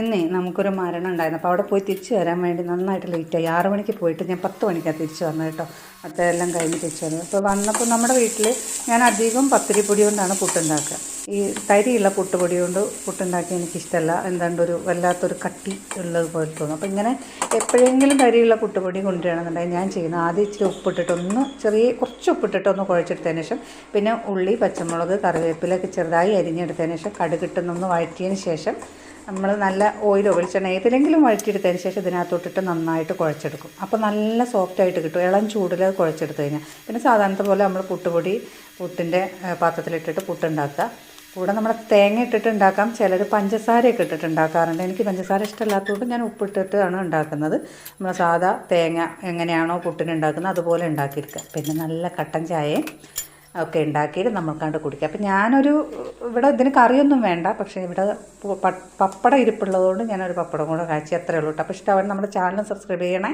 ഇന്നേ നമുക്കൊരു മരണം ഉണ്ടായിരുന്നു. അപ്പോൾ അവിടെ പോയി തിരിച്ചു വരാൻ വേണ്ടി നന്നായിട്ട് ലേറ്റായി ആറ് മണിക്ക് പോയിട്ട് ഞാൻ പത്ത് മണിക്കാണ് തിരിച്ചു വന്നത് കേട്ടോ. അതെല്ലാം കഴിഞ്ഞ് തിരിച്ചു വന്നത്. അപ്പോൾ വന്നപ്പോൾ നമ്മുടെ വീട്ടിൽ ഞാൻ അധികം പത്തിരിപ്പൊടി കൊണ്ടാണ് പുട്ടുണ്ടാക്കുക. ഈ തരിയുള്ള പുട്ടുപൊടി കൊണ്ട് പുട്ടുണ്ടാക്കി എനിക്കിഷ്ടമല്ല എന്താണ്ട് ഒരു വല്ലാത്തൊരു കട്ടി ഉള്ളത് പോലെ തോന്നും. അപ്പോൾ ഇങ്ങനെ എപ്പോഴെങ്കിലും തരിയുള്ള പുട്ടുപൊടി കൊണ്ടുവരണമെന്നുണ്ടെങ്കിൽ ഞാൻ ചെയ്യുന്നത് ആദ്യം ഇച്ചിരി ഉപ്പിട്ടിട്ടൊന്ന് ചെറിയ കുറച്ച് ഉപ്പിട്ടിട്ടൊന്ന് കുഴച്ചെടുത്തതിന് ശേഷം പിന്നെ ഉള്ളി പച്ചമുളക് കറിവേപ്പിലൊക്കെ ചെറുതായി അരിഞ്ഞെടുത്തതിന് ശേഷം കടുകിട്ടുന്നൊന്ന് വഴറ്റിയതിന് ശേഷം നമ്മൾ നല്ല ഓയിലോ വെളിച്ചെണ്ണ ഏതിലെങ്കിലും വഴറ്റിയെടുത്തതിന് ശേഷം ഇതിനകത്തോട്ടിട്ട് നന്നായിട്ട് കുഴച്ചെടുക്കും. അപ്പോൾ നല്ല സോഫ്റ്റായിട്ട് കിട്ടും. ഇളം ചൂടിൽ അത് കുഴച്ചെടുത്ത് കഴിഞ്ഞാൽ പിന്നെ സാധാരണത്തെ പോലെ നമ്മൾ പുട്ടുപൊടി പുട്ടിന്റെ പാത്രത്തിലിട്ടിട്ട് പുട്ടുണ്ടാക്കുക. കൂടെ നമ്മൾ തേങ്ങ ഇട്ടിട്ട് ഉണ്ടാക്കാം. ചിലർ പഞ്ചസാരയൊക്കെ ഇട്ടിട്ട് ഉണ്ടാക്കാറുണ്ട്. എനിക്ക് പഞ്ചസാര ഇഷ്ടമല്ലാത്തതുകൊണ്ട് ഞാൻ ഉപ്പിട്ടിട്ടാണ് ഉണ്ടാക്കുന്നത്. നമ്മൾ സാധാ തേങ്ങ എങ്ങനെയാണോ പുട്ടിന് ഉണ്ടാക്കുന്നത് അതുപോലെ ഉണ്ടാക്കിയെടുക്കുക. പിന്നെ നല്ല കട്ടൻ ചായയും ഒക്കെ ഉണ്ടാക്കിയിട്ട് നമ്മൾക്കാണ്ട് കുടിക്കുക. അപ്പം ഞാനൊരു ഇവിടെ ഇതിന് കറിയൊന്നും വേണ്ട. പക്ഷേ ഇവിടെ പപ്പടം ഇരിപ്പുള്ളതുകൊണ്ട് ഞാനൊരു പപ്പടം കൂടെ കാച്ചി അത്രയേ ഉള്ളൂ കേട്ടോ. അപ്പോൾ ഇഷ്ടമാണ് നമ്മുടെ ചാനൽ സബ്സ്ക്രൈബ് ചെയ്യണേ.